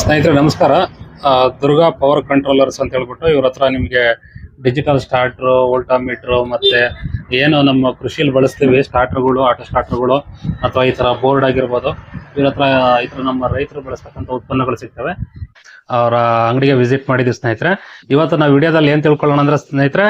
ಸ್ನೇಹಿತರೆ, ನಮಸ್ಕಾರ. Durga power controllers ಅಂತ ಹೇಳ್ಬಿಟ್ಟು ಇವ್ರ ಹತ್ರ ನಿಮಗೆ ಡಿಜಿಟಲ್ ಸ್ಟಾರ್ಟ್ರು ವೋಲ್ಟಾಮೀಟ್ರು ಮತ್ತೆ ಏನು ನಮ್ಮ ಕೃಷಿಯಲ್ಲಿ ಬಳಸ್ತೀವಿ ಸ್ಟಾರ್ಟರ್ಗಳು ಆಟೋ ಸ್ಟಾರ್ಟರ್ಗಳು ಅಥವಾ ಈ ಥರ ಬೋರ್ಡ್ ಆಗಿರ್ಬೋದು. ಇವ್ರ ಹತ್ರ, ಈ ಥರ ನಮ್ಮ ರೈತರು ಬಳಸ್ತಕ್ಕಂಥ ಉತ್ಪನ್ನಗಳು ಸಿಗ್ತವೆ. ಅವರ ಅಂಗಡಿಗೆ ವಿಸಿಟ್ ಮಾಡಿದ್ವಿ ಸ್ನೇಹಿತರೆ. ಇವತ್ತು ನಾವು ವಿಡಿಯೋದಲ್ಲಿ ಏನ್ ತಿಳ್ಕೊಳ್ಳೋಣ ಅಂದ್ರೆ ಸ್ನೇಹಿತರೆ,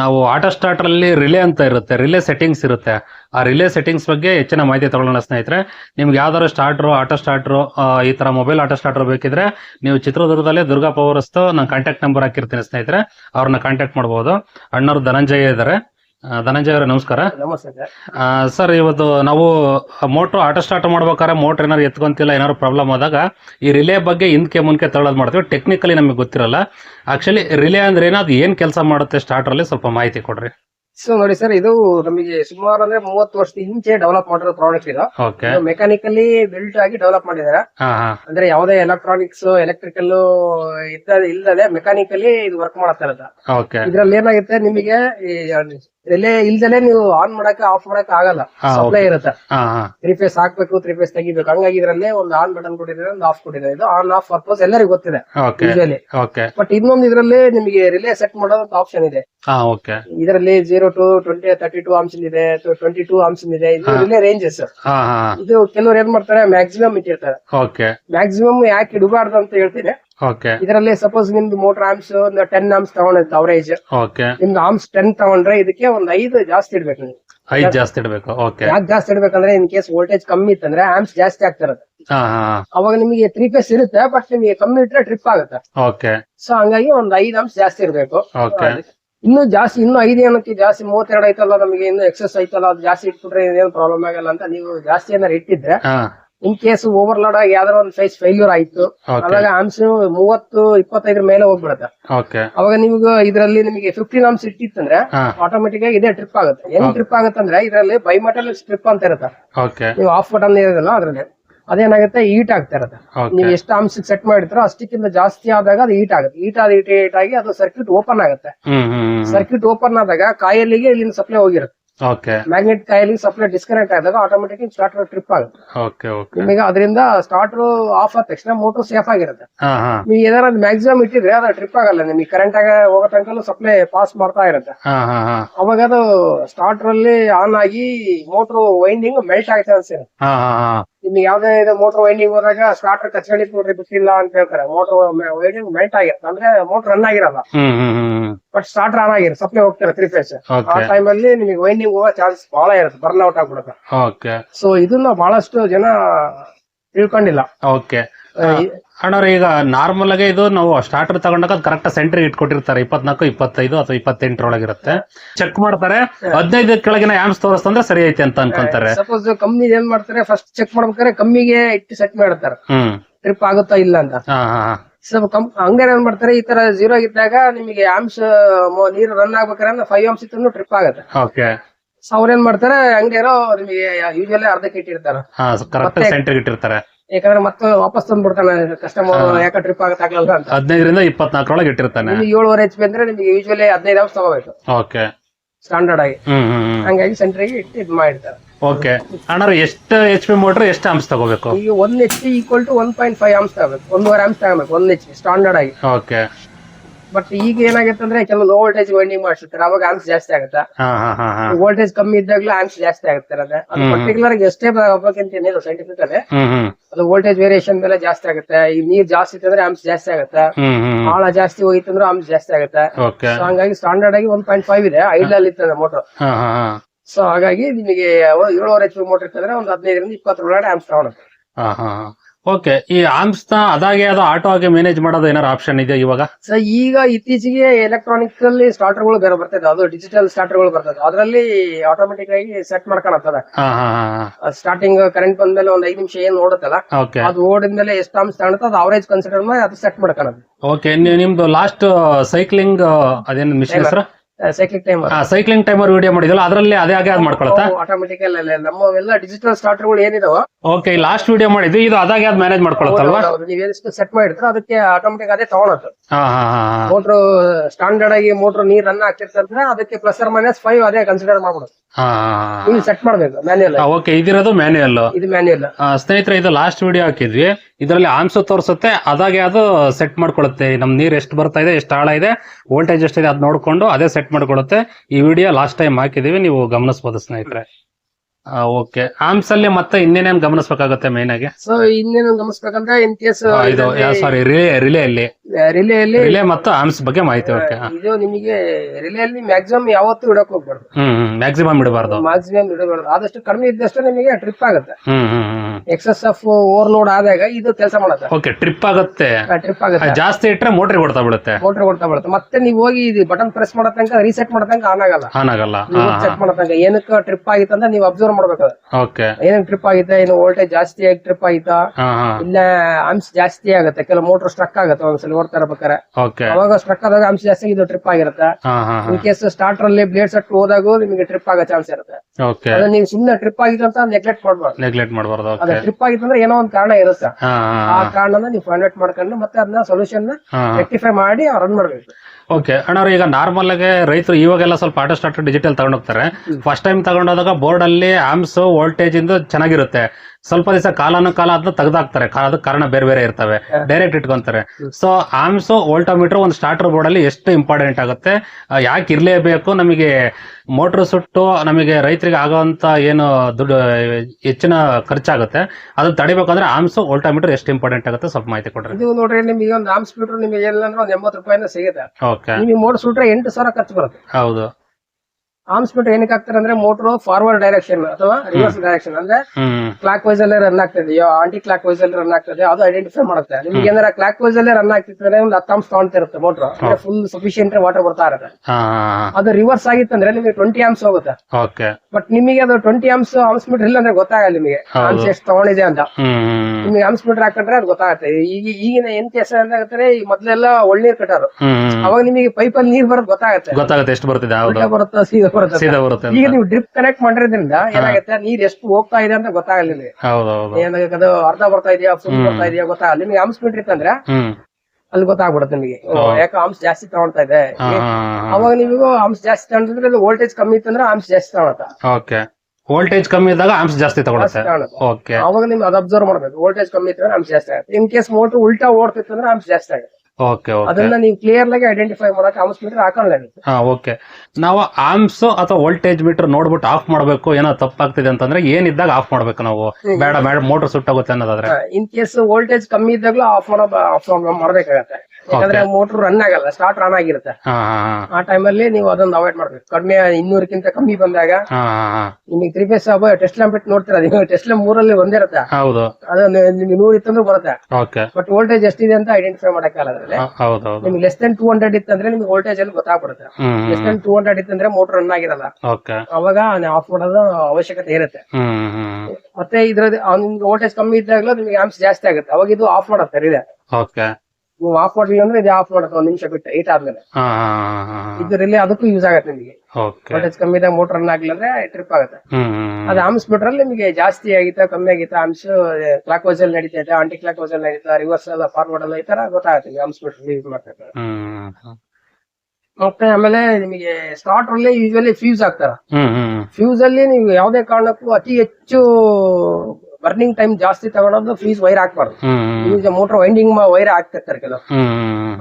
ನಾವು ಆಟೋ ಸ್ಟಾರ್ಟರ್ ಅಲ್ಲಿ ರಿಲೇ ಅಂತ ಇರುತ್ತೆ ರಿಲೇ ಸೆಟ್ಟಿಂಗ್ಸ್ ಇರುತ್ತೆ. ಆ ರಿಲೇ ಸೆಟ್ಟಿಂಗ್ಸ್ ಬಗ್ಗೆ ಹೆಚ್ಚಿನ ಮಾಹಿತಿ ತಗೊಳ್ಳೋಣ ಸ್ನೇಹಿತರೆ. ನಿಮ್ಗೆ ಯಾವ್ದಾರು ಸ್ಟಾರ್ಟ್ರು ಆಟೋ ಸ್ಟಾರ್ಟ್ರು ಈ ತರ ಮೊಬೈಲ್ ಆಟೋ ಸ್ಟಾರ್ಟರ್ ಬೇಕಿದ್ರೆ ನೀವು ಚಿತ್ರದುರ್ಗದಲ್ಲೇ ದುರ್ಗಾ ಪವರ್ಸ್ತು ನಾನು ಕಾಂಟ್ಯಾಕ್ಟ್ ನಂಬರ್ ಹಾಕಿರ್ತೀನಿ ಸ್ನೇಹಿತರೆ. ಅವ್ರನ್ನ ಕಾಂಟ್ಯಾಕ್ಟ್ ಮಾಡ್ಬೋದು. ಅಣ್ಣವ್ರು ಧನಂಜಯ ಇದ್ದಾರೆ ಆ, ಧನಂಜಯ ಅವರೇ ನಮಸ್ಕಾರ. ನಮಸ್ತೆ ಸರ್. ಸರ್ ಇವತ್ತು ನಾವು ಮೋಟ್ರ್ ಆಟೋ ಸ್ಟಾರ್ಟ್ ಮಾಡ್ಬೇಕಾದ್ರೆ ಮೋಟ್ರ್ ಏನಾದ್ರು ಎತ್ಕೊಂತಿಲ್ಲ ಏನಾದ್ರು ಪ್ರಾಬ್ಲಮ್ ಆದಾಗ ಈ ರಿಲೇ ಬಗ್ಗೆ ಹಿಂದಕ್ಕೆ ಮುಂದಕ್ಕೆ ತಗೊಳ್ಳೋದು ಮಾಡ್ತೀವಿ. ಟೆಕ್ನಿಕಲಿ ನಮಗೆ ಗೊತ್ತಿರಲ್ಲ. ಆಕ್ಚುಲಿ ರಿಲೇ ಅಂದ್ರೆ ಏನೋ ಅದು ಏನ್ ಕೆಲಸ ಮಾಡುತ್ತೆ ಸ್ಟಾರ್ಟರ್ ಅಲ್ಲಿ ಸ್ವಲ್ಪ ಮಾಹಿತಿ ಕೊಡ್ರಿ. ಸೊ ನೋಡಿ ಸರ್ ಇದು ನಮಗೆ ಸುಮಾರು ಅಂದ್ರೆ ಮೂವತ್ತು ವರ್ಷದ ಹಿಂಚೆ ಡೆವಲಪ್ ಮಾಡಿರೋ ಪ್ರಾಡಕ್ಟ್ ಇದು. ಓಕೆ ಮೆಕ್ಯಾನಿಕಲಿ ಬಿಲ್ಟ್ ಆಗಿ ಡೆವಲಪ್ ಮಾಡಿದ್ದಾರೆ. ಹಾ ಹಾ. ಅಂದ್ರೆ ಯಾವುದೇ ಎಲೆಕ್ಟ್ರಾನಿಕ್ಸ್ ಎಲೆಕ್ಟ್ರಿಕಲ್ ಇದ್ದ ಇಲ್ಲದೆ ಮೆಕ್ಯಾನಿಕಲಿ ಇದು ವರ್ಕ್ ಮಾಡತ್ತಾ ಇರುತ್ತೆ ಓಕೆ ಇದ್ರಲ್ಲಿ ಏನಾಗುತ್ತೆ ನಿಮಗೆ ರಿಲೇ ಇಲ್ದಲೆ ನೀವು ಆನ್ ಮಾಡಕ್ಕೆ ಆಫ್ ಮಾಡಕ್ ಆಗಲ್ಲ. ಸಪ್ಲೈ ಇರುತ್ತೆ. ತ್ರೀ ಫೇಸ್ ಹಾಕ್ಬೇಕು ತ್ರೀ ಫೇಸ್ ತೆಗಿಬೇಕು. ಹಂಗಾಗಿ ಇದ್ರಲ್ಲೇ ಒಂದು ಆನ್ ಬಟನ್ ಕೊಟ್ಟಿದ್ದಾರೆ ಒಂದು ಆಫ್ ಕೊಟ್ಟಿದ್ದಾರೆ. ಇದು ಆನ್ ಆಫ್ ಪರ್ಪಸ್ ಎಲ್ಲರಿಗೂ ಗೊತ್ತಿದೆ ಯೂಶಲಿ ಬಟ್ ಇನ್ನೊಂದು ಇದ್ರಲ್ಲಿ ನಿಮಗೆ ರಿಲೇ ಸೆಟ್ ಮಾಡೋದಂತ ಆಪ್ಷನ್ ಇದೆ. ಇದರಲ್ಲಿ zero to twenty thirty two amps ಇದೆ ಟ್ವೆಂಟಿ ಟೂ ಆಮ್ಸ್ ಇದೆ. ಇದು ರಿಲೇ ರೇಂಜಸ್ ಇದು ಕೆಲವರು ಏನ್ ಮಾಡ್ತಾರೆ ಮ್ಯಾಕ್ಸಿಮಮ್ ಇಟ್ಟಿರ್ತಾರೆ. ಮ್ಯಾಕ್ಸಿಮಮ್ ಯಾಕೆ ಇಡಬಾರ್ದು ಅಂತ ಹೇಳ್ತೀನಿ. ಇದರಲ್ಲಿ ಸಪೋಸ್ ನಿಮ್ದು ಮೋಟರ್ ಆರ್ಮ್ಸ್ ಒಂದು ಟೆನ್ ಆರ್ಮ್ಸ್ ತಗೊಂಡಿತ್ತು ಅವರೇಜ್ ನಿಮ್ದು ಆರ್ಮ್ಸ್ ಟೆನ್ ತಗೊಂಡ್ರೆ ಇದಕ್ಕೆ ಒಂದ್ ಐದು ಜಾಸ್ತಿ ಇಡ್ಬೇಕು ನೀವು. ಐದ್ ಜಾಸ್ತಿ. ಇಡಬೇಕು. ಓಕೆ ಯಾಕೆ ಜಾಸ್ತಿ ಇಡ್ಬೇಕಂದ್ರೆ ಇನ್ ಕೇಸ್ ವೋಲ್ಟೇಜ್ ಕಮ್ಮಿ ಇತ್ತಂದ್ರೆ ಆಮ್ಸ್ ಜಾಸ್ತಿ ಆಗ್ತಿರುತ್ತೆ. ಅವಾಗ ನಿಮಗೆ ತ್ರೀ ಫೇಸ್ ಇರುತ್ತೆ ಬಟ್ ನಿಮಗೆ ಕಮ್ಮಿ ಇಟ್ರೆ ಟ್ರಿಪ್ ಆಗುತ್ತೆ. ಓಕೆ ಸೊ ಹಂಗಾಗಿ ಒಂದ್ ಐದು ಆಮ್ಸ್ ಜಾಸ್ತಿ ಇರ್ಬೇಕು ಇನ್ನು ಜಾಸ್ತಿ ಇನ್ನು ಐದು ಏನಕ್ಕೆ ಜಾಸ್ತಿ ಮೂವತ್ತೆರಡು ಐತಲ್ಲ ನಮಗೆ ಇನ್ನು ಎಕ್ಸಸ್ ಐತಲ್ಲ ಅದು ಜಾಸ್ತಿ ಇಟ್ಬಿಟ್ರೆ ಏನೇನು ಪ್ರಾಬ್ಲಮ್ ಆಗಲ್ಲ ಅಂತ ನೀವು ಜಾಸ್ತಿ ಏನಾರು ಇಟ್ಟಿದ್ರೆ ಇನ್ ಕೇಸ್ ಓವರ್ಲೋಡ್ ಆಗಿ ಯಾವ್ದಾರ ಒಂದು ಸೈಜ್ ಫೇಲ್ಯೂರ್ ಆಯ್ತು ಅವಾಗ ಆಮ್ಸ್ ಮೂವತ್ತು ಇಪ್ಪತ್ತೈದರ ಮೇಲೆ ಹೋಗ್ಬಿಡುತ್ತೆ. ಅವಾಗ ನಿಮ್ಗೆ ಇದರಲ್ಲಿ ನಿಮಗೆ ಫಿಫ್ಟೀನ್ ಆಮ್ಸ್ ಇಟ್ಟಿತ್ತಂದ್ರೆ ಆಟೋಮೆಟಿಕ್ ಆಗಿ ಇದೇ ಟ್ರಿಪ್ ಆಗುತ್ತೆ. ಏನ್ ಟ್ರಿಪ್ ಆಗುತ್ತಂದ್ರೆ ಇದ್ರಲ್ಲಿ ಇದರಲ್ಲಿ ಬೈಮಟಲ್ ಸ್ಟ್ರಿಪ್ ಅಂತ ಇರುತ್ತೆ. ನೀವು ಆಫ್ ಬಟನ್ ಇರೋದಿಲ್ಲ ಅದ್ರಲ್ಲಿ. ಅದೇನಾಗುತ್ತೆ ಈಟ್ ಆಗ್ತಾ ಇರುತ್ತೆ. ನೀವು ಎಷ್ಟು ಆಮ್ಸ್ ಸೆಟ್ ಮಾಡಿದ್ರೋ ಅಷ್ಟಕ್ಕಿಂತ ಜಾಸ್ತಿ ಆದಾಗ ಅದು ಈಟ್ ಆಗುತ್ತೆ. ಈಟ್ ಆದ ಈಟ್ ಈಟ್ ಆಗಿ ಅದು ಸರ್ಕ್ಯೂಟ್ ಓಪನ್ ಆಗುತ್ತೆ. ಸರ್ಕ್ಯೂಟ್ ಓಪನ್ ಆದಾಗ ಕಾಯಲ್ಲಿಗೆ ಇಲ್ಲಿಂದ ಸಪ್ಲೈ ಹೋಗಿರುತ್ತೆ. ಓಕೆ ಮ್ಯಾಗ್ನೆಟ್ ಕೈಲಿ ಸಪ್ಲೈ ಡಿಸ್ಕನೆಕ್ಟ್ ಆದಾಗ ಆಟೋಮೆಟಿಕ್ ಸ್ಟಾರ್ಟರ್ ಟ್ರಿಪ್ ಆಗುತ್ತೆ. ಓಕೆ ಓಕೆ ನಿಮಗೆ ಅದರಿಂದ ಸ್ಟಾರ್ಟರ್ ಆಫ್ ಆದ ತಕ್ಷಣ ಮೋಟರ್ ಸೇಫ್ ಆಗಿರುತ್ತೆ. ಹಾ ಹಾ. ನೀವು ಏನಾರ ಮ್ಯಾಕ್ಸಿಮಮ್ ಇಟ್ಟಿದ್ರೆ ಅದು ಟ್ರಿಪ್ ಆಗಲ್ಲ. ನಿಮಗೆ ಕರೆಂಟ್ ಆಗ ಹೋಗೋ ತನಕ ಸಪ್ಲೈ ಪಾಸ್ ಮಾಡ್ತಾ ಇರುತ್ತೆ. ಹಾ ಹಾ ಹಾ. ಅವಾಗ ಅದು ಸ್ಟಾರ್ಟರ್ ಅಲ್ಲಿ ಆನ್ ಆಗಿ ಮೋಟರ್ ವೈಂಡಿಂಗ್ ಮೆಲ್ಟ್ ಆಗುತ್ತೆ ಅನ್ಸಿರುತ್ತೆ ಹಾ ಹಾ ಹಾ. ನಿಮ್ಗೆ ಯಾವ್ದೇ ಇದು ಮೋಟರ್ ವೈಂಡಿಂಗ್ ಹೋದಾಗ ಸ್ಟಾರ್ಟರ್ ಕಚ್ಚಿಡಿ ನೋಡ್ರಿ ಬಿಟ್ಟಿಲ್ಲ ಅಂತ ಹೇಳ್ತಾರೆ. ಮೋಟರ್ ವೈಂಡಿಂಗ್ ಮೆಲ್ಟ್ ಆಗಿರುತ್ತೆ ಅಂದ್ರೆ ಮೋಟರ್ ರನ್ ಆಗಿರಲ್ಲ. ಬಟ್ ಸ್ಟಾರ್ಟರ್ ಆನ್ ಆಗಿರುತ್ತೆ ಸಪ್ಲೈ ಹೋಗ್ತಾರೆ ತ್ರೀ ಫೇಸ್ ಆ ಟೈಮಲ್ಲಿ ಟೈಮ್ ಅಲ್ಲಿ ನಿಮಗೆ ವೈಂಡಿಂಗ್ ಹೋಗೋ ಚಾನ್ಸ್ ಬಹಳ ಇರುತ್ತೆ. ಬರ್ನ್ ಔಟ್ ಆಗ್ಬಿಡುತ್ತೆ ಸೊ ಇದನ್ನ ಬಹಳಷ್ಟು ಜನ ತಿಳ್ಕೊಂಡಿಲ್ಲ. ಓಕೆ. ಅಣ್ಣವ್ರೆ ಈಗ ನಾರ್ಮಲ್ ಆಗಿ ಇದು ನಾವು ಸ್ಟಾರ್ಟರ್ ತಗೊಂಡಾಗ ಕರೆಕ್ಟ್ ಸೆಂಟ್ರಿಗೆ ಇಟ್ಕೊಟ್ಟಿರ್ತಾರೆ. ಇಪ್ಪತ್ನಾಲ್ಕು ಇಪ್ಪತ್ತೈದು ಅಥವಾ ಇಪ್ಪತ್ತೆಂಟರೊಳಗಿರುತ್ತೆ. ಚೆಕ್ ಮಾಡ್ತಾರೆ. ಹದಿನೈದು ಕೆಳಗಿನ ಆಮ್ಸ್ ತೋರಿಸ್ತಂದ್ರೆ ಸರಿ ಐತೆ ಅಂತ ಅನ್ಕೊಂತಾರೆ. ಸಪೋಸ್ ಕಮ್ಮಿ ಏನ್ ಮಾಡ್ತಾರೆ ಫಸ್ಟ್ ಚೆಕ್ ಮಾಡ್ಬೇಕಾದ್ರೆ ಕಮ್ಮಿಗೆ ಇಟ್ಟು ಸೆಟ್ ಮಾಡ್ತಾರೆ. ಟ್ರಿಪ್ ಆಗುತ್ತಾ ಇಲ್ಲ ಅಂತ. ಸ್ವಲ್ಪ ಕಮ್ ಹಾ. ಸೊ ಕಂ ಅಂಗಡಿ ಏನ್ ಮಾಡ್ತಾರೆ ಈ ತರ ಜೀರೋ ಇದ್ದಾಗ ನಿಮಗೆ ಆಮ್ಸ್ ನೀರು ರನ್ ಆಗ್ಬೇಕಾದ್ರೆ ಫೈವ್ ಆಮ್ಸ್ ಇತ್ತು ಟ್ರಿಪ್ ಆಗುತ್ತೆ. ಓಕೆ ಏನ್ ಮಾಡ್ತಾರೆ ಅಂಗಡಿಯರೋ ನಿಮಗೆ ಯೂಶಲಿ ಅರ್ಧಕ್ಕೆ ಇಟ್ಟಿರ್ತಾರೆ ಹಾ ಕರೆಕ್ಟ್ ಸೆಂಟ್ರಿಗೆ ಇಟ್ಟಿರ್ತಾರೆ. ಯಾಕಂದ್ರೆ ಮತ್ತೆ ವಾಪಸ್ ತಂದ್ಬಿಡ್ತಾನೆ ಕಸ್ಟಮರ್ ಯಾಕೆ ಟ್ರಿಪ್ ಆಗತ್ತೆ ಆಗ್ಲಲ್ಲ ಅಂತ. ಹದಿನೈದರಿಂದ ಇಪ್ಪತ್ನಾಲ್ಕರೊಳಗೆ ಇಟ್ಟಿರ್ತಾನೆ. ನಿಮಗೆ ಏಳುವರೆ ಎಚ್ ಪಿ ಅಂದ್ರೆ ನಿಮಗೆ ಯೂಶಲಿ ಹದಿನೈದು ಅವರ್ಸ್ ತಗೋಬೇಕು. ಓಕೆ. ಸ್ಟ್ಯಾಂಡರ್ಡ್ ಆಗಿ. ಹಂಗಾಗಿ ಸೆಂಟ್ರಿಗೆ ಇಟ್ಟು ಇದು ಮಾಡಿರ್ತಾರೆ. ಓಕೆ. ಅಣ್ಣ ಎಷ್ಟು ಎಚ್ ಪಿ ಮೋಟ್ರ್ ಎಷ್ಟು ಆಮ್ಸ್ ತಗೋಬೇಕು? ಈಗ one H P equal to one point five amps ತಗೋಬೇಕು. ಒಂದೂವರೆ ಆಮ್ಸ್ ತಗೋಬೇಕು ಒನ್ ಎಚ್ ಪಿ ಸ್ಟ್ಯಾಂಡರ್ಡ್ ಆಗಿ. ಓಕೆ. ಬಟ್ ಈಗ ಏನಾಗುತ್ತೆ ಅಂದ್ರೆ ಕೆಲವು ಲೋ ವೋಲ್ಟೇಜ್ ವೈಂಡಿಂಗ್ ಮಾಡಿರ್ತಾರೆ ಅವಾಗ ಆಮ್ಸ್ ಜಾಸ್ತಿ ಆಗುತ್ತೆ? ಹಾ ಹಾ ಹಾ ಹಾ. ವೋಲ್ಟೇಜ್ ಕಮ್ಮಿ ಇದ್ದಾಗಲೂ ಆಮ್ಸ್ ಜಾಸ್ತಿ ಆಗುತ್ತೆ ಅದೇ. ಪರ್ಟಿಕ್ಯುಲರ್ ಎಷ್ಟೇ ಹೋಗ್ಬೇಕಂತ ಏನಿಲ್ಲ ಸೈಂಟಿಫಿಕ್ ಅಲ್ಲಿ ಅದು ವೋಲ್ಟೇಜ್ ವೇರಿಯೇಷನ್ ಮೇಲೆ ಜಾಸ್ತಿ ಆಗುತ್ತೆ. ಈ ನೀರ್ ಜಾಸ್ತಿ ಇತ್ತಂದ್ರೆ ಆಮ್ಸ್ ಜಾಸ್ತಿ ಆಗುತ್ತೆ? ಆಳ ಜಾಸ್ತಿ ಹೋಗಿತ್ತಂದ್ರೆ ಆಮ್ಸ್ ಜಾಸ್ತಿ ಆಗುತ್ತೆ? ಸೊ ಹಂಗಾಗಿ ಸ್ಟ್ಯಾಂಡರ್ಡ್ ಆಗಿ ಒನ್ ಪಾಯಿಂಟ್ ಫೈವ್ ಇದೆ. ಐಡಲ್ ಇರ್ತದೆ ಮೋಟರ್ ಹಾ ಹಾ ಹಾ. ಸೊ ಹಾಗಾಗಿ ನಿಮಗೆ ಏಳುವರೆ ಎಚ್ ಪಿ ಮೋಟರ್ ಇತ್ತಂದ್ರೆ ಒಂದು ಹದಿನೈದರಿಂದ ಇಪ್ಪತ್ತರ ಒಳಗಡೆ ಆಮ್ಸ್ ತಗೊಳುತ್ತೆ ಓಕೆ ಈ ಆಮ್ಸ್ನ ಅದಾಗೆ ಅದು ಆಟೋ ಆಗಿ ಮ್ಯಾನೇಜ್ ಮಾಡೋದು ಏನಾರು ಆಪ್ಷನ್ ಇದೆ ಇವಾಗ? ಸೊ ಈಗ ಇತ್ತೀಚೆಗೆ ಎಲೆಕ್ಟ್ರಾನಿಕ್ಸ್ ಅಲ್ಲಿ ಸ್ಟಾರ್ಟರ್ಗಳು ಬೇರೆ ಬರ್ತದೆ. ಅದು ಡಿಜಿಟಲ್ ಸ್ಟಾರ್ಟರ್ಗಳು ಬರ್ತದೆ. ಅದರಲ್ಲಿ ಆಟೋಮೆಟಿಕ್ ಆಗಿ ಸೆಟ್ ಹಾ ಸ್ಟಾರ್ಟಿಂಗ್ ಕರೆಂಟ್ ಬಂದ್ಮೇಲೆ ಒಂದ್ ಐದು ನಿಮಿಷ ಏನ್ ಓಡುತ್ತಲ್ಲ ಅದು ಓಡಿದ್ಮೇಲೆ ಎಷ್ಟು ಆರ್ಮ್ಸ್ ತಗೊಳುತ್ತೆ ಅದು ಅವರೇಜ್ ಕನ್ಸಿಡರ್ ಮಾಡಿ ಅದು ಸೆಟ್ ಮಾಡ್ಕೊಳದು. ಓಕೆ ನಿಮ್ದು ಲಾಸ್ಟ್ ಸೈಕ್ಲಿಂಗ್ ಅದೇನು ಮಿಷನ್ ಹೆಸರು? Cyclic time cycling timer video ಮಾಡಿದಲ್ಲ ಅದರಲ್ಲಿ ಅದೇ ಹಾಗೆ ಅದ್ ಮಾಡ್ಕೊಳತ್ತಾ? ನಮ್ಮ ಎಲ್ಲಾ ಡಿಜಿಟಲ್ ಸ್ಟಾರ್ಟರ್ಗಳು ಏನಿದಾವ? ಓಕೆ ಲಾಸ್ಟ್ ವಿಡಿಯೋ ಮಾಡಿದ್ವಿ ಇದು ಅದಾಗೆ ಅದ್ ಮ್ಯಾನೇಜ್ ಮಾಡ್ಕೊಳತ್ತಲ್ವಾ? ನೀವ್ ಎಷ್ಟು ಸೆಟ್ ಮಾಡಿರ್ತೀರ ಅದಕ್ಕೆ ಆಟೋಮೆಟಿಕ್ ಅದೇ ತಗೊಳತ್ತು ಮೋಟ್ರು ಸ್ಟ್ಯಾಂಡರ್ಡ್ ಆಗಿ ಮೋಟ್ರ್ ನೀರ್ ರನ್ ಆಗ್ತಿರ್ತಂದ್ರೆ ಅದಕ್ಕೆ ಪ್ಲಸ್ ಮೈನಸ್ ಫೈವ್ ಅದೇ ಕನ್ಸಿಡರ್ ಮಾಡ್ಬಿಡುತ್ತೆ ನೀವು ಸೆಟ್ ಮಾಡ್ಬೇಕು ಮ್ಯಾನ್ಯಲ್ ಓಕೆ ಇದಿರೋದು ಮ್ಯಾನ್ಯಲ್ ಇದು ಮ್ಯಾನ್ಯಲ್ ಸ್ನೇಹಿತರೆ ಇದು ಲಾಸ್ಟ್ ವಿಡಿಯೋ ಹಾಕಿದ್ವಿ. ಇದರಲ್ಲಿ ಆಮ್ಸು ತೋರಿಸುತ್ತೆ ಅದಾಗೆ ಅದು ಸೆಟ್ ಮಾಡ್ಕೊಳುತ್ತೆ. ನಮ್ ನೀರ್ ಎಷ್ಟು ಬರ್ತಾ ಇದೆ ಎಷ್ಟು ಆಳ ಇದೆ ವೋಲ್ಟೇಜ್ ಎಷ್ಟಿದೆ ಅದ್ ನೋಡ್ಕೊಂಡು ಅದೇ ಸೆಟ್ ಮಾಡ್ಕೊಳುತ್ತೆ ಈ ವಿಡಿಯೋ ಲಾಸ್ಟ್ ಟೈಮ್ ಹಾಕಿದೀವಿ ನೀವು ಗಮನಿಸಬಹುದು ಸ್ನೇಹಿತರೆ. ಓಕೆ ಆಮ್ಸ್ ಅಲ್ಲಿ ಮತ್ತೆ ಇನ್ನೇನೇನ್ ಗಮನಿಸಬೇಕಾಗುತ್ತೆ ಮೇನ್ ಆಗಿ? ಸೊ ಇನ್ನೇನು ಗಮನಿಸ್ಬೇಕಂದ್ರೆ ಇನ್ ಕೇಸ್ ಆ, ಇದು ಸಾರಿ ರಿಲೇ ರಿಲೇ ಅಲ್ಲಿ. ರಿಲೇಯಲ್ಲಿ ರಿಲೇ ಮತ್ತು ಆಮ್ಸ್ ಬಗ್ಗೆ ಮಾಹಿತಿ ಓಕೆ ಇದು ನಿಮಗೆ ರಿಲೇಯಲ್ಲಿ ಮ್ಯಾಕ್ಸಿಮಮ್ ಯಾವತ್ತೂ ಇಡಕ್ ಹೋಗ್ಬಾರ್ದು. ಹ್ಮ್ ಹ್ಮ್ ಮ್ಯಾಕ್ಸಿಮಮ್ ಇಡಬಾರ್ದು. ಮ್ಯಾಕ್ಸಿಮಮ್ ಇಡಬಾರ್ದು. ಆದಷ್ಟು ಕಡಿಮೆ ಇದ್ದಷ್ಟು ನಿಮಗೆ ಟ್ರಿಪ್ ಆಗುತ್ತೆ. ಹ್ಮ್ ಹ್ಮ್ ಹ್ಮ್ ಎಕ್ಸಸ್ ಆಫ್ ಓವರ್ಲೋಡ್ ಆದಾಗ ಇದು ಕೆಲಸ ಮಾಡುತ್ತೆ. ಓಕೆ ಟ್ರಿಪ್ ಆಗುತ್ತೆ. ಟ್ರಿಪ್ ಆಗುತ್ತೆ. ಜಾಸ್ತಿ ಇಟ್ರೆ ಮೋಟರ್ ಕೊಡ್ತಾ ಬಿಡುತ್ತೆ. ಮೋಟರ್ ಕೊಡ್ತಾ ಬರುತ್ತೆ ಮತ್ತೆ ನೀವು ಹೋಗಿ ಇದು ಬಟನ್ ಪ್ರೆಸ್ ಮಾಡೋ ತನಕ ರೀಸೆಟ್ ಮಾಡೋ ತನಕ ಆನ್ ಆಗಲ್ಲ. ಆನ್ ಆಗಲ್ಲ. ಚೆಕ್ ಮಾಡೋ ತನಕ ಏನಕ್ಕೆ ಟ್ರಿಪ್ ಆಗಿತ್ತು ಅಂತ ನೀವು ಅಬ್ಸರ್ವ್ ಮಾಡ್ಬೇಕು ಓಕೆ ಏನಕ್ಕೆ ಟ್ರಿಪ್ ಆಗಿತ್ತೆ? ಏನು ವೋಲ್ಟೇಜ್ ಜಾಸ್ತಿ ಆಗಿ ಟ್ರಿಪ್ ಆಯ್ತಾ ಹಾ ಹಾ. ಇಲ್ಲ ಅಂಶ ಜಾಸ್ತಿ ಆಗುತ್ತೆ. ಕೆಲವು ಮೋಟರ್ ಸ್ಟ್ರಕ್ ಆಗುತ್ತೆ ಒಂದ್ಸಲ ಓಡ್ತಾ ಇರ್ಬೇಕಾರೆ ಓಕೆ ಅವಾಗ ಸ್ಟ್ರಕ್ ಆದಾಗ ಅಂಶ ಜಾಸ್ತಿ ಇದು ಟ್ರಿಪ್ ಆಗಿರುತ್ತೆ? ಹಾ ಹಾ ಇನ್ ಕೇಸ್ ಸ್ಟಾರ್ಟರ್ ಅಲ್ಲಿ ಬ್ಲೇಡ್ ಸಟ್ ಹೋದಾಗೂ ನಿಮಗೆ ಟ್ರಿಪ್ ಆಗೋ ಚಾನ್ಸ್ ಇರುತ್ತೆ. ಓಕೆ ಅದ ನೀವು ಸುಮ್ಮನೆ ಟ್ರಿಪ್ ಆಗಿತ್ತು ಅಂತ ನೆಗ್ಲೆಕ್ಟ್ ಮಾಡ್ಬಾರ್ದು. ನೆಗ್ಲೆಕ್ಟ್ ಮಾಡಬಾರ್ದು ಅದ ಓಕೆ ಟ್ರಿಪ್ ಆಗಿತ್ತು ಅಂದ್ರೆ ಏನೋ ಒಂದ್ ಕಾರಣ ಇರುತ್ತೆ. ಹಾ ಆ ಕಾರಣನ ನೀವು ಫೈಂಡ್ ಔಟ್ ಮಾಡ್ಕೊಂಡು ಮತ್ತೆ ಅದನ್ನ ಸೊಲ್ಯೂಷನ್ ಹಾ ರೆಕ್ಟಿಫೈ ಮಾಡಿ ರನ್ ಮಾಡ್ಬೇಕು. ಓಕೆ ಅಣ್ಣವ್ರು ಈಗ ನಾರ್ಮಲ್ ಆಗಿ ರೈತರು ಇವಾಗೆಲ್ಲ ಸ್ವಲ್ಪ ಆಟೋ ಸ್ಟಾರ್ಟರ್ ಡಿಜಿಟಲ್ ತಗೊಂಡೋಗ್ತಾರೆ ಫಸ್ಟ್ ಟೈಮ್ ತಗೊಂಡೋದಾಗ ಬೋರ್ಡ್ ಅಲ್ಲಿ ಆಮ್ಸ್ ವೋಲ್ಟೇಜ್ ಇಂದ ಚೆನ್ನಾಗಿರುತ್ತೆ. ಸ್ವಲ್ಪ ದಿವಸ ಕಾಲಾನು ಕಾಲ ಅದನ್ನ ತೆಗ್ದಾಕ್ತಾರೆ. ಅದಕ್ಕೆ ಕಾರಣ ಬೇರೆ ಬೇರೆ ಇರ್ತವೆ. ಡೈರೆಕ್ಟ್ ಇಟ್ಕೊಂತಾರೆ. ಸೊ ಆಮ್ಸ್ ವೋಲ್ಟೋಮೀಟರ್ ಒಂದು ಸ್ಟಾರ್ಟರ್ ಬೋರ್ಡ್ ಅಲ್ಲಿ ಎಷ್ಟು ಇಂಪಾರ್ಟೆಂಟ್ ಆಗುತ್ತೆ? ಯಾಕೆ ಇರಲೇಬೇಕು? ನಮಗೆ ಮೋಟರ್ ಸುಟ್ಟು ನಮಗೆ ರೈತರಿಗೆ ಆಗುವಂತ ಏನು ದುಡ್ಡು ಹೆಚ್ಚಿನ ಖರ್ಚಾಗುತ್ತೆ. ಅದನ್ನ ತಡಿಬೇಕಂದ್ರೆ ಆಮ್ಸ್ ವೋಲ್ಟೋಮೀಟರ್ ಎಷ್ಟು ಇಂಪಾರ್ಟೆಂಟ್ ಆಗುತ್ತೆ ಸ್ವಲ್ಪ ಮಾಹಿತಿ ಕೊಡ್ರಿ. ನೀವು ನೋಡ್ರಿ ನಿಮಗೆ ಒಂದು ಆಮ್ಸ್ ಮೀಟರ್ ನಿಮಗೆ ಎಲ್ಲರ ಒಂದ್ ಒಂದು ಎಂಬತ್ತು ರೂಪಾಯಿನ ಸಿಗುತ್ತೆ. ಓಕೆ ನಿಮಗೆ ಮೋಟರ್ ಸುಟ್ರೆ ಎಂಟು ಸಾವಿರ ಖರ್ಚು ಬರುತ್ತೆ. ಹೌದು. ಆರ್ಮ್ಸ್ ಬಿಟ್ಟು ಏನಕ್ಕೆ ಹಾಕ್ತಾರೆ ಅಂದ್ರೆ ಮೋಟರ್ ಫಾರ್ವರ್ಡ್ ಡೈರೆಕ್ಷನ್ ಅಥವಾ ರಿವರ್ಸ್ ಡೈರೆಕ್ಷನ್ ಅಂದ್ರೆ ಕ್ಲಾಕ್ ವೈಸ್ ಅಲ್ಲೇ ರನ್ ಆಗ್ತದೆ ಆಂಟಿ ಕ್ಲಾಕ್ ವೈಸ್ ಅಲ್ಲಿ ರನ್ ಆಗ್ತದೆ ಅದು ಐಡೆಂಟಿಫೈ ಮಾಡುತ್ತೆ. ನಿಮ್ಗೆ ಏನಾರ ಕ್ಲಾಕ್ ವೈಸ್ ಅಲ್ಲೇ ರನ್ ಆಗ್ತಿದ್ರೆ ಒಂದು ಹತ್ತಾಮ್ಸ್ ತಗೊಂಡಿರುತ್ತೆ ಮೋಟರ್ ಅಂದ್ರೆ ಫುಲ್ ಸಫಿಶಿಯಂಟ್ ವಾಟರ್ ಬರ್ತಾ ಇರುತ್ತೆ. ಅದು ರಿವರ್ಸ್ ಆಗಿತ್ತಂದ್ರೆ ನಿಮಗೆ ಟ್ವೆಂಟಿ ಆಮ್ಸ್ ಹೋಗುತ್ತೆ. ಬಟ್ ನಿಮಗೆ ಅದು ಟ್ವೆಂಟಿ ಆಮ್ಸ್ ಆಮ್ಸ್ ಮೀಟರ್ ಇಲ್ಲ ಅಂದ್ರೆ ಗೊತ್ತಾಗಲ್ಲ ನಿಮಗೆ. ಆಮ್ಸ್ ಎಷ್ಟು ತಗೊಂಡಿದೆ ಅಂತ. ನಿಮಗೆ ಆಮ್ಸ್ ಮೀಟರ್ ಹಾಕೊಂಡ್ರೆ ಅದು ಗೊತ್ತಾಗುತ್ತೆ. ಈಗ ಈಗಿನ ಏನ್ ಕೆಲಸ ಏನಾಗುತ್ತೆ ಈ ಮೊದ್ಲೆಲ್ಲ ಒಳ್ಳೆ ಕಟ್ಟಾರು. ಅವಾಗ ನಿಮಗೆ ಪೈಪ್ ಅಲ್ಲಿ ನೀರ್ ಬರೋದು ಗೊತ್ತಾಗುತ್ತೆ. ಗೊತ್ತಾಗುತ್ತೆ ಎಷ್ಟು ಬರ್ತಿದೆ ಬರುತ್ತೆ ಬರುತ್ತೆ ಸೀದಾ ಬರುತ್ತೆ ಈಗ. ನೀವು ಡ್ರಿಪ್ ಕನೆಕ್ಟ್ ಮಾಡಿರೋದ್ರಿಂದ ಏನಾಗುತ್ತೆ ನೀರ್ ಎಷ್ಟು ಹೋಗ್ತಾ ಇದೆ ಅಂತ ಗೊತ್ತಾಗಲ್ಲ ನಿಮಗೆ ಹೌದು ಹೌದು ಏನಾಗುತ್ತೆ ಅದು ಅರ್ಧ ಬರ್ತಾ ಇದೆಯಾ ಫುಲ್ ಬರ್ತಾ ಇದೆಯಾ ಗೊತ್ತಾಗಲ್ಲ. ನಿಮಗೆ ಆಮ್ಸ್ ಮೀಟರ್ ಇತ್ತಂದ್ರೆ ಅಲ್ಲಿ ಗೊತ್ತಾಗ್ಬಿಡುತ್ತೆ ನಿಮಗೆ. ಯಾಕೆ ಆಮ್ಸ್ ಜಾಸ್ತಿ ತಗೊಳ್ತಾ ಇದೆ. ಅವಾಗ ನೀವು ಆಮ್ಸ್ ಜಾಸ್ತಿ ತಗೊಂಡ್ರೆ ವೋಲ್ಟೇಜ್ ಕಮ್ಮಿ ಇತ್ತಂದ್ರೆ ಆಮ್ಸ್ ಜಾಸ್ತಿ ತಗೊಳತ್ತ. ಓಕೆ. ವೋಲ್ಟೇಜ್ ಕಮ್ಮಿ ಇದ್ದಾಗ ಆಮ್ಸ್ ಜಾಸ್ತಿ ತಗೊಳುತ್ತೆ. ಓಕೆ. ಅವಾಗ ನಿಮ್ಗೆ ಅದು ಅಬ್ಸರ್ವ್ ಮಾಡ್ಬೇಕು. ವೋಲ್ಟೇಜ್ ಕಮ್ಮಿ ಇತ್ತಂದ್ರೆ ಆಮ್ಸ್ ಜಾಸ್ತಿ ಆಗುತ್ತೆ. ಇನ್ ಕೇಸ್ ಮೋಟರ್ ಉಲ್ಟಾ ಓಡ್ತಿತ್ತಂದ್ರೆ ಆಮ್ಸ್ ಜಾಸ್ತಿ ಆಗುತ್ತೆ. ಅದನ್ನ ನೀವು ಕ್ಲಿಯರ್ ಆಗಿ ಐಡೆಂಟಿಫೈ ಮಾಡಕ್ ಆಮ್ಸ್ ಮೀಟರ್ ಹಾಕೊಳ್ಳೇಬೇಕು ಹಾ ಓಕೆ ನಾವು ಆಮ್ಸ್ ಅಥವಾ ವೋಲ್ಟೇಜ್ ಮೀಟರ್ ನೋಡ್ಬಿಟ್ಟು ಆಫ್ ಮಾಡಬೇಕು ಏನೋ ತಪ್ಪಾಗ್ತಿದೆ ಅಂತಂದ್ರೆ ಏನಿದ್ದಾಗ ಆಫ್ ಮಾಡ್ಬೇಕು ನಾವು. ಬೇಡ ಬೇಡ ಮೋಟರ್ ಸುಟ್ಟಾಗುತ್ತೆ ಅನ್ನೋದಾದ್ರೆ. ಇನ್ ಕೇಸ್ ವೋಲ್ಟೇಜ್ ಕಮ್ಮಿ ಇದ್ದಾಗಲೂ ಆಫ್ ಮಾಡೋ ಆಫ್ ಮಾಡ್ಬೇಕಾಗತ್ತೆ. ಯಾಕಂದ್ರೆ ಮೋಟರ್ ರನ್ ಆಗಲ್ಲ ಸ್ಟಾರ್ಟ್ ರನ್ ಆಗಿರುತ್ತೆ. ಆ ಟೈಮಲ್ಲಿ ನೀವು ಅದನ್ನ ಅವಾಯ್ಡ್ ಮಾಡ್ಬೇಕು. ಕಡಿಮೆ ಇನ್ನೂರಕ್ಕಿಂತ ಕಮ್ಮಿ ಬಂದಾಗ ನಿಮಗೆ ತ್ರೀ ಫೇಸ್ ಟೆಸ್ಟ್ ಲ್ಯಾಂಪ್ ಇಟ್ಟು ನೋಡ್ತೀರಾ? ನೀವು ಟೆಸ್ಟ್ ಲ್ಯಾಂಪ್ ಮೂರಲ್ಲಿ ಒಂದೇ ಇರುತ್ತೆ ಹೌದು. ಅದು ನಿಮ್ಗೆ ನೂರ್ ಇತ್ತಂದ್ರೆ ಬರುತ್ತೆ. ಬಟ್ ವೋಲ್ಟೇಜ್ ಎಷ್ಟಿದೆ ಅಂತ ಐಡೆಂಟಿಫೈ ಮಾಡಕ್ಕಾಗಲ್ಲ ಅದ್ರಲ್ಲಿ. ನಿಮ್ಗೆ ಲೆಸ್ ದನ್ ಟೂ ಹಂಡ್ರೆಡ್ ಇತ್ತಂದ್ರೆ ನಿಮ್ಗೆ ವೋಲ್ಟೇಜ್ ಅಲ್ಲಿ ಗೊತ್ತಾಗ್ಬಿಡುತ್ತೆ. ಲೆಸ್ ದನ್ ಟೂ ಹಂಡ್ರೆಡ್ ಇತ್ತಂದ್ರೆ ಮೋಟರ್ ರನ್ ಆಗಿರಲ್ಲ. ಅವಾಗ ಆಫ್ ಮಾಡೋದು ಅವಶ್ಯಕತೆ ಇರುತ್ತೆ. ಮತ್ತೆ ಇದ್ರದ್ದು ನಿಮ್ಗೆ ವೋಲ್ಟೇಜ್ ಕಮ್ಮಿ ಇದ್ದಾಗಲೂ ನಿಮ್ಗೆ ಆಮ್ಸ್ ಜಾಸ್ತಿ ಆಗುತ್ತೆ. ಅವಾಗ ಇದು ಆಫ್ ಮಾಡುತ್ತೆ ಇದೆ. ಓಕೆ ನೀವು ಆಫ್ ಮಾಡ್ಲಿಲ್ಲ ಅಂದ್ರೆ ಇದು ಆಫ್ ಮಾಡುತ್ತೆ ಒಂದ್ ನಿಮಿಷ ಬಿಟ್ಟು ಏಟ್ ಆದ್ಮೇಲೆ. ಹಾ ಹಾ ಇದು ರಿಲೇ ಅದಕ್ಕೂ ಯೂಸ್ ಆಗುತ್ತೆ ನಿಮಗೆ. ವೋಲ್ಟೇಜ್ ಕಮ್ಮಿ ಇದ್ದಾಗ ಮೋಟರ್ ರನ್ ಆಗಿಲ್ಲ ಅಂದ್ರೆ ಟ್ರಿಪ್ ಆಗುತ್ತೆ ಅದು ಆಮ್ಸ್ ಬಿಟ್ರೆ ನಿಮಗೆ ಜಾಸ್ತಿ ಆಗಿತ್ತ ಕಮ್ಮಿ ಆಗಿತ್ತ ಆಮ್ಸ್ ಕ್ಲಾಕ್ ವೈಸ್ ಅಲ್ಲಿ ನಡೀತೈತೆ ಆಂಟಿ ಕ್ಲಾಕ್ ವೈಸ್ ಅಲ್ಲಿ ನಡೀತಾ ರಿವರ್ಸ್ ಅಲ್ಲ ಫಾರ್ವರ್ಡ್ ಅಲ್ಲ ಈ ತರ ಗೊತ್ತಾಗುತ್ತೆ ಆಮ್ಸ್ ಬಿಟ್ರೆ ಯೂಸ್ ಮಾಡ್ತಾರೆ ಮತ್ತೆ ಆಮೇಲೆ ನಿಮಗೆ ಸ್ಟಾರ್ಟರ್ ಅಲ್ಲಿ ಯೂಶಲಿ ಫ್ಯೂಸ್ ಆಗ್ತಾರ. ಫ್ಯೂಸ್ ಅಲ್ಲಿ ನೀವು ಯಾವುದೇ ಕಾರಣಕ್ಕೂ ಅತಿ ಹೆಚ್ಚು ಬರ್ನಿಂಗ್ ಟೈಮ್ ಜಾಸ್ತಿ ತಗೊಳೋದು ಫ್ಯೂಸ್ ವೈರ್ ಹಾಕ್ಬಾರ್ದು. ಫ್ಯೂಸ್ ಮೋಟರ್ ವೈಂಡಿಂಗ್ ವೈರ್ ಹಾಕ್ತಿರ್ತಾರೆ ಕೆಲವು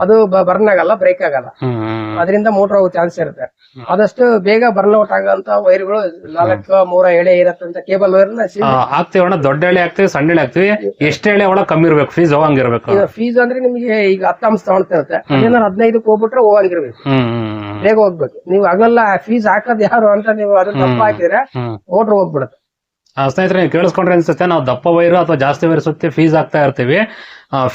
ಅದು ಬರ್ನ್ ಆಗಲ್ಲ ಬ್ರೇಕ್ ಆಗಲ್ಲ. ಅದರಿಂದ ಮೋಟರ್ ಹೋಗೋ ಚಾನ್ಸ್ ಇರುತ್ತೆ. ಆದಷ್ಟು ಬೇಗ ಬರ್ನ್ ಔಟ್ ಆಗಂತ ವೈರ್ಗಳು ನಾಲ್ಕು ಮೂರ ಎಳೆ ಇರತ್ತಂತ ಕೇಬಲ್ ವೈರ್ ಹಾಕ್ತಿವಿ ಅಣ್ಣ ದೊಡ್ಡ ಎಳೆ ಹಾಕ್ತಿವಿ ಸಣ್ಣ ಎಳೆ ಹಾಕ್ತಿವಿ. ಎಷ್ಟು ಎಳೆ ಒಳಗೆ ಕಮ್ಮಿ ಇರ್ಬೇಕು? ಫೀಸ್ ಹೋಗಂಗಿರ್ಬೇಕು. ಫೀಸ್ ಅಂದ್ರೆ ನಿಮಗೆ ಈಗ ಹತ್ತು ಅಂಶ ತಗೊಂಡಿರುತ್ತೆ ಅದೇನಾದ್ರು ಹದಿನೈದಕ್ಕೆ ಹೋಗ್ಬಿಟ್ರೆ ಹೋಗಂಗಿರ್ಬೇಕು. ಬೇಗ ಹೋಗ್ಬೇಕು. ನೀವು ಆಗಲ್ಲ ಫೀಸ್ ಹಾಕೋದ್ ಯಾರು ಅಂತ ನೀವು ಅದನ್ನ ತಪ್ಪ ಹಾಕಿದ್ರೆ ಮೋಟರ್ ಹೋಗ್ಬಿಡುತ್ತೆ. ಸ್ನೇಹಿತರೆ ನೀವು ಕೇಳಿಸ್ಕೊಂಡ್ರೆ ಅನ್ಸುತ್ತೆ ನಾವು ದಪ್ಪ ವೈರು ಅಥವಾ ಜಾಸ್ತಿ ವೈರ್ ಸುತ್ತಿ ಫೀಸ್ ಹಾಕ್ತಾ ಇರ್ತೀವಿ.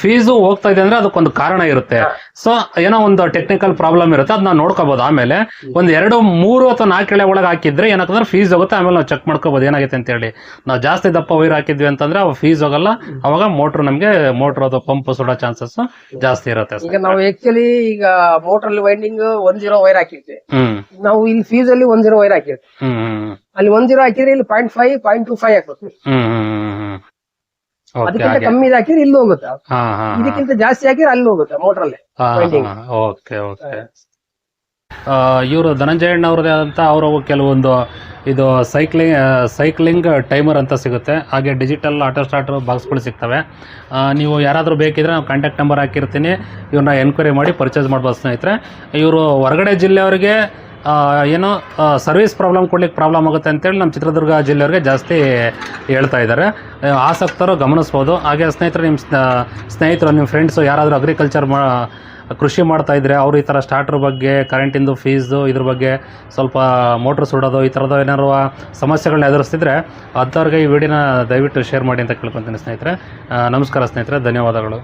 ಫೀಸು ಹೋಗ್ತಾ ಇದೆ ಅಂದ್ರೆ ಅದಕ್ಕೊಂದು ಕಾರಣ ಇರುತ್ತೆ. ಸೊ ಏನೋ ಒಂದು ಟೆಕ್ನಿಕಲ್ ಪ್ರಾಬ್ಲಮ್ ಇರುತ್ತೆ ಅದನ್ನ ನೋಡ್ಕೋಬಹುದು ಆಮೇಲೆ ಒಂದ್ ಎರಡು ಮೂರು ಅಥವಾ ನಾಲ್ಕು ಎಳೆ ಒಳಗೆ ಹಾಕಿದ್ರೆ ಏನಕ್ಕಂದ್ರೆ ಫೀಸ್ ಹೋಗುತ್ತೆ ಆಮೇಲೆ ನಾವು ಚೆಕ್ ಮಾಡ್ಕೋಬಹುದು ಏನಾಗುತ್ತೆ ಅಂತ ಹೇಳಿ. ನಾವು ಜಾಸ್ತಿ ದಪ್ಪ ವೈರ್ ಹಾಕಿದ್ವಿ ಅಂತಂದ್ರೆ ಅವಾಗ ಫೀಸ್ ಹೋಗಲ್ಲ ಅವಾಗ ಮೋಟ್ರ್ ನಮಗೆ ಮೋಟರ್ ಅಥವಾ ಪಂಪ್ ಸುಡೋ ಚಾನ್ಸಸ್ ಜಾಸ್ತಿ ಇರುತ್ತೆ ಈಗ ನಾವು ಆಕ್ಚುಲಿ ಈಗ ಮೋಟರ್ ಅಲ್ಲಿ ವೈಂಡಿಂಗ್ ಒನ್ ಜೀರೋ ವೈರ್ ಹಾಕಿರ್ತೀವಿ. ನಾವು ಇಲ್ಲಿ ಫೀಸ್ ಅಲ್ಲಿ ಒನ್ ಜೀರೋ ವೈರ್ ಹಾಕಿರ್ತೀವಿ. ಅಲ್ಲಿ ಒನ್ ಜೀರೋ ಹಾಕಿದ್ರೆ ಇಲ್ಲಿ point five point two five ಹಾಕ್ಬೇಕು ಅದಕ್ಕಿಂತ ಕಮ್ಮಿ ಹಾಕಿದ್ರೆ ಇಲ್ಲಿ ಹೋಗುತ್ತೆ. ಇದಕ್ಕಿಂತ ಜಾಸ್ತಿ ಹಾಕಿದ್ರೆ ಅಲ್ಲಿ ಹೋಗುತ್ತೆ ಮೋಟರ್ ಅಲ್ಲಿ. ಓಕೆ ಓಕೆ ಇವರು ಧನಂಜಯಣ್ಣವ್ರದೇ ಆದಂಥ ಅವರ ಕೆಲವೊಂದು ಇದು ಸೈಕ್ಲಿಂಗ್ ಸೈಕ್ಲಿಂಗ್ ಟೈಮರ್ ಅಂತ ಸಿಗುತ್ತೆ. ಹಾಗೆ ಡಿಜಿಟಲ್ ಆಟೋ ಸ್ಟಾರ್ಟರ್ ಬಾಕ್ಸ್ಗಳು ಸಿಗ್ತವೆ. ನೀವು ಯಾರಾದರೂ ಬೇಕಿದ್ರೆ ನಾವು ಕಾಂಟ್ಯಾಕ್ಟ್ ನಂಬರ್ ಹಾಕಿರ್ತೀನಿ. ಇವ್ರನ್ನ ಎನ್ಕ್ವೈರಿ ಮಾಡಿ ಪರ್ಚೇಸ್ ಮಾಡ್ಬೋದು ಸ್ನೇಹಿತರೆ. ಇವರು ಹೊರಗಡೆ ಜಿಲ್ಲೆಯವರಿಗೆ ಏನೋ ಸರ್ವಿಸ್ ಪ್ರಾಬ್ಲಮ್ ಕೊಡ್ಲಿಕ್ಕೆ ಪ್ರಾಬ್ಲಮ್ ಆಗುತ್ತೆ ಅಂತೇಳಿ ನಮ್ಮ ಚಿತ್ರದುರ್ಗ ಜಿಲ್ಲೆಯವ್ರಿಗೆ ಜಾಸ್ತಿ ಹೇಳ್ತಾ ಇದ್ದಾರೆ. ಆಸಕ್ತರು ಗಮನಿಸ್ಬೋದು. ಹಾಗೆ ಸ್ನೇಹಿತರು ನಿಮ್ಮ ಸ್ನೇಹಿತರು ನಿಮ್ಮ ಫ್ರೆಂಡ್ಸು ಯಾರಾದರೂ ಅಗ್ರಿಕಲ್ಚರ್ ಮಾ, ಕೃಷಿ ಮಾಡ್ತಾ ಇದ್ದರೆ ಅವರು ಈ ಥರ ಸ್ಟಾರ್ಟ್ರ್ ಬಗ್ಗೆ ಕರೆಂಟಿಂದು ಫೀಸು ಇದ್ರ ಬಗ್ಗೆ ಸ್ವಲ್ಪ ಮೋಟ್ರ್ ಸುಡೋದು, ಈ ಥರದ್ದು ಏನಾರು ಸಮಸ್ಯೆಗಳನ್ನ ಎದುರಿಸ್ತಿದ್ರೆ ಅಂಥವ್ರಿಗೆ ಈ ವಿಡಿಯೋನ ದಯವಿಟ್ಟು ಶೇರ್ ಮಾಡಿ ಅಂತ ಕೇಳ್ಕೊತೀನಿ ಸ್ನೇಹಿತರೆ. ನಮಸ್ಕಾರ ಸ್ನೇಹಿತರೆ, ಧನ್ಯವಾದಗಳು.